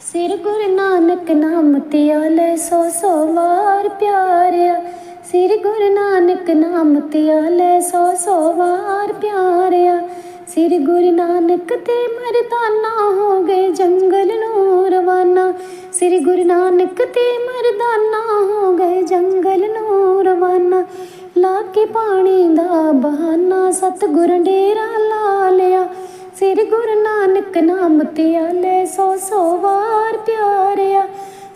ਸਿਰ ਗੁਰੂ ਨਾਨਕ ਨਾਮ ਤੇ ਆਲੇ ਸੋ ਸੋ ਵਾਰ ਪਿਆਰਿਆ। ਸਿਰ ਗੁਰੂ ਨਾਨਕ ਨਾਮ ਤੇ ਆਲੇ ਸੋ ਸੋ ਵਾਰ ਪਿਆਰਿਆ। ਸਿਰ ਗੁਰੂ ਨਾਨਕ ਤੇ ਮਰਦਾਨਾ ਹੋ ਗਏ ਜੰਗਲ ਨੂੰ ਰਵਾਨਾ। ਸਿਰ ਗੁਰੂ ਨਾਨਕ ਤੇ ਮਰਦਾਨਾ ਹੋ ਗਏ ਜੰਗਲ ਨੂੰ ਰਵਾਨਾ। ਲਾ ਕੇ ਪਾਣੀ ਦਾ ਬਹਾਨਾ ਸਤਿਗੁਰ ਡੇਰਾ ਲਾ ਲਿਆ। ਸਿਰ ਗੁਰੂ ਨਾਨਕ ਨਾਮ ਤੇ ਆਲੇ ਸੋ ਸੋ ਵਾਰ ਪਿਆਰਿਆ।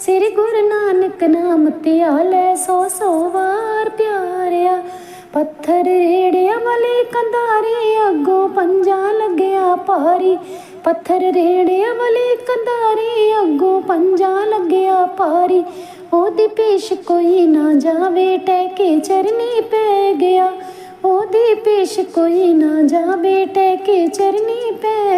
ਸ੍ਰੀ ਗੁਰੂ ਨਾਨਕ ਨਾਮ ਤੇ ਆਲੇ ਸੋ ਸੋ ਵਾਰ ਪਿਆਰਿਆ। ਪੱਥਰ ਰੇੜਿਆ ਵਾਲੇ ਕੰਧਾਰੇ ਅੱਗੋਂ ਪੰਜਾ ਲੱਗਿਆ ਭਾਰੀ। ਪੱਥਰ ਰੇੜਿਆ ਵਾਲੇ ਕੰਧਾਰੇ ਅੱਗੋਂ ਪੰਜਾ ਲੱਗਿਆ ਭਾਰੀ। ਉਹਦੀ ਪੇਸ਼ ਕੋਈ ਨਾ ਜਾਵੇ ਟਹਿ ਕੇ ਚਰਨੀ ਪੈ ਗਿਆ। ਉਹਦੀ ਪੇਸ਼ ਕੋਈ ਨਾ ਜਾਵੇ ਟਹਿ ਕੇ ਚਰਨੀ ਪੈ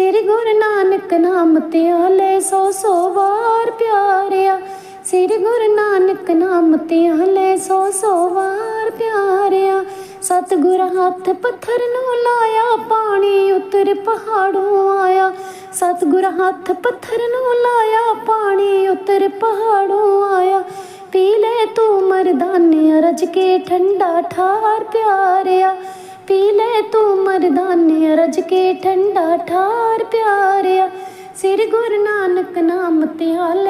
ਸ੍ਰੀ ਗੁਰੂ ਨਾਨਕ ਨਾਮ ਤੇ ਆਲੇ ਸੋ ਸੋ ਵਾਰ ਪਿਆਰਿਆ। ਸ੍ਰੀ ਗੁਰੂ ਨਾਨਕ ਨਾਮ ਤੇ ਆਲੇ ਸੋ ਸੋ ਵਾਰ ਪਿਆਰਿਆ। ਸਤਿਗੁਰ ਹੱਥ ਪੱਥਰ ਨੂੰ ਲਾਇਆ, ਪਾਣੀ ਉਤਰ ਪਹਾੜੋਂ ਆਇਆ। ਸਤਿਗੁਰ ਹੱਥ ਪੱਥਰ ਨੂੰ ਲਾਇਆ, ਪਾਣੀ ਉਤਰ ਪਹਾੜੋਂ ਆਇਆ। ਪੀ ਲੈ ਤੂੰ ਮਰਦਾਨੇ ਰਜ ਕੇ ਠੰਡਾ ਠਾਰ ਪਿਆਰਿਆ। ਪੀ ਲੈ ਤੂੰ ਮਰਦਾਨੇ ਰਜ ਕੇ ਠੰਡਾ ਠਾਰ ਪਿਆਰਿਆ। ਸਿਰ ਗੁਰੂ ਨਾਨਕ ਨਾਮ ਤੇ ਆਲੇ